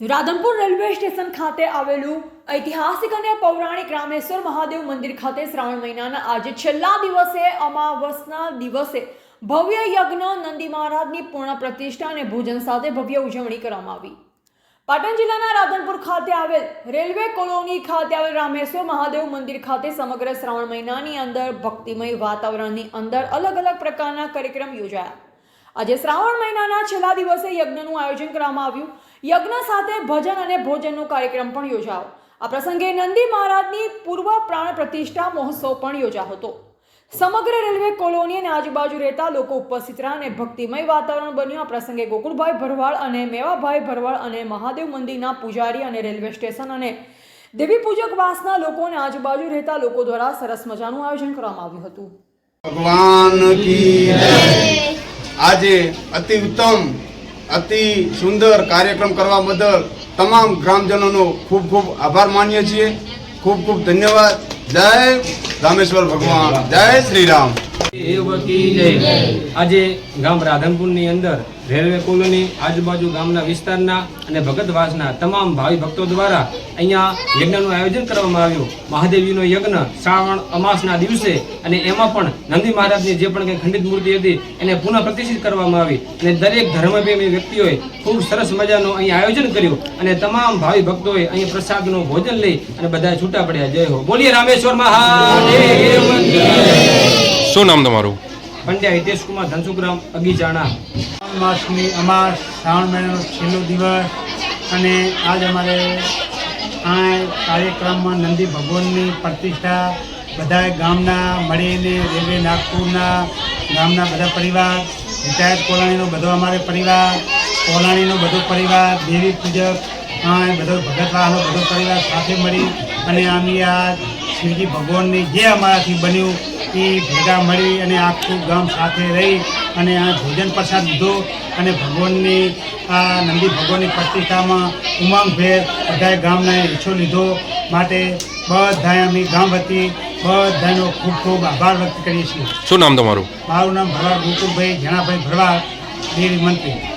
Radhanpur railway station ખાતે આવેલું ઐતિહાસિક અને પૌરાણિક રામેશ્વર મહાદેવ મંદિર ખાતે શ્રાવણ મહિનાના આજે છેલ્લા દિવસે અમાવસના દિવસે ભવ્ય યજ્ઞ નંદી મહારાજની પૂર્ણ પ્રતિષ્ઠા અને ભોજન સાથે ભવ્ય ઉજવણી કરવામાં આવી. પાટણ જિલ્લાના રાધનપુર ખાતે આવેલ રેલવે કોલોની ખાતે આવેલ રામેશ્વર મહાદેવ મંદિર ખાતે સમગ્ર શ્રાવણ મહિનાની અંદર ભક્તિમય વાતાવરણની અંદર અલગ અલગ પ્રકારના કાર્યક્રમ યોજાયા. આજે શ્રાવણ મહિનાના છેલ્લા દિવસે યજ્ઞનું આયોજન કરવામાં આવ્યું. યજ્ઞ સાથે ભજન અને ભોજનનો કાર્યક્રમ પણ યોજાયો. આ પ્રસંગે નંદી મહારાજની પૂર્વ પ્રાણ પ્રતિષ્ઠા મહોત્સવ પણ યોજાયો હતો. સમગ્ર રેલવે કોલોની અને આજુબાજુ રહેતા લોકો ઉપસ્થિત રહ્યા અને ભક્તિમય વાતાવરણ બન્યું. આ પ્રસંગે ગોકુળભાઈ ભરવાડ અને મેવાભાઈ ભરવાડ અને મહાદેવ મંદિરના પૂજારી અને રેલવે સ્ટેશન અને દેવી પૂજક વાસના લોકો અને આજુબાજુ રહેતા લોકો દ્વારા સરસ મજાનું આયોજન કરવામાં આવ્યું હતું. ભગવાન આજે અતિ ઉત્તમ અતિ સુંદર કાર્યક્રમ કરવા બદલ તમામ ગ્રામજનોનો ખૂબ ખૂબ આભાર માનીએ છીએ. ખૂબ ખૂબ ધન્યવાદ. જય રામેશ્વર ભગવાન. જય શ્રી રામ આજે ગામ રાધનપુરની અંદર રેલવે કોલોની આજુબાજુ ગામના વિસ્તારના અને ભગતવાસના તમામ ભાવિ ભક્તો દ્વારા અહીંયા યજ્ઞનું આયોજન કરવામાં આવ્યું. મહાદેવજીનો યજ્ઞ શ્રાવણ અમાસના દિવસે અને એમાં પણ નંદી મહારાજની જે પણ કંઈ ખંડિત મૂર્તિ હતી એને પુનઃ પ્રતિષ્ઠિત કરવામાં આવી. અને દરેક ધર્મપ્રેમી વ્યક્તિઓએ ખૂબ સરસ મજાનું અહીં આયોજન કર્યું અને તમામ ભાવિ ભક્તોએ અહીં પ્રસાદનું ભોજન લઈ અને બધા છૂટા પડ્યા. જય હો. બોલીએ રામેશ્વર મહાદેવ. શું નામ તમારું? પંડ્યા હિતેશ કુમાર ધનસુગ્રામ અગીજાણા માસની અમાસ, શ્રાવણ મહિનાનો છેલ્લો દિવસ અને આજ અમારે આ કાર્યક્રમમાં નંદી ભગવાનની પ્રતિષ્ઠા બધા ગામના મળીને રેલવે નાગપુરના ગામના બધા પરિવાર રિટાયર્ડ કોલાણીનો બધો અમારે પરિવાર, કોલાણીનો બધો પરિવાર, દેવી પૂજક બધો ભગતવાહનો બધો પરિવાર સાથે મળી અને આમની આ શિવજી ભગવાનની જે અમારાથી બન્યું એ ભેગા મળી અને આખું ગામ સાથે રહી અને આ ભોજન પ્રસાદ લીધો અને ભગવાનની આ નંદી ભગવાનની પ્રતિષ્ઠામાં ઉમંગભેર બધાએ ગામના હિસ્સો લીધો માટે બધાએ અમે ગામ વતી બધાનો ખૂબ ખૂબ આભાર વ્યક્ત કરીએ છીએ. શું નામ તમારું? મારું નામ ભરવાડ ગોકુળભાઈ જણાભાઈ ભરવાડ દેવી મંત્રી.